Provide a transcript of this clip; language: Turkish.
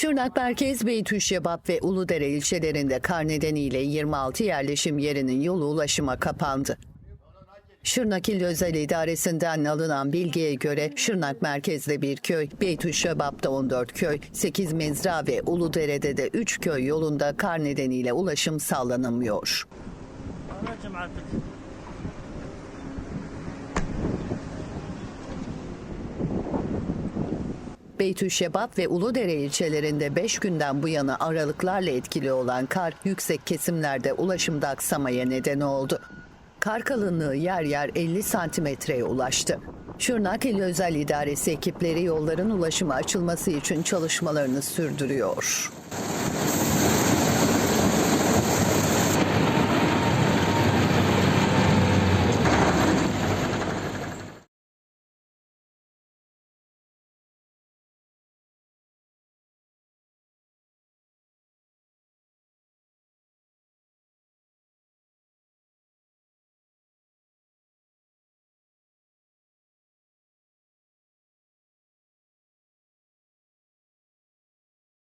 Şırnak Merkez Beytüşşebap ve Uludere ilçelerinde kar nedeniyle 26 yerleşim yerinin yolu ulaşıma kapandı. Şırnak İl Özel İdaresi'nden alınan bilgiye göre Şırnak merkezde bir köy, Beytüşşebap'ta 14 köy, 8 mezra ve Uludere'de de 3 köy yolunda kar nedeniyle ulaşım sağlanamıyor. Anacım artık. Beytüşşebap ve Uludere ilçelerinde 5 günden bu yana aralıklarla etkili olan kar yüksek kesimlerde ulaşımda aksamaya neden oldu. Kar kalınlığı yer yer 50 santimetreye ulaştı. Şırnak İl Özel İdaresi ekipleri yolların ulaşıma açılması için çalışmalarını sürdürüyor.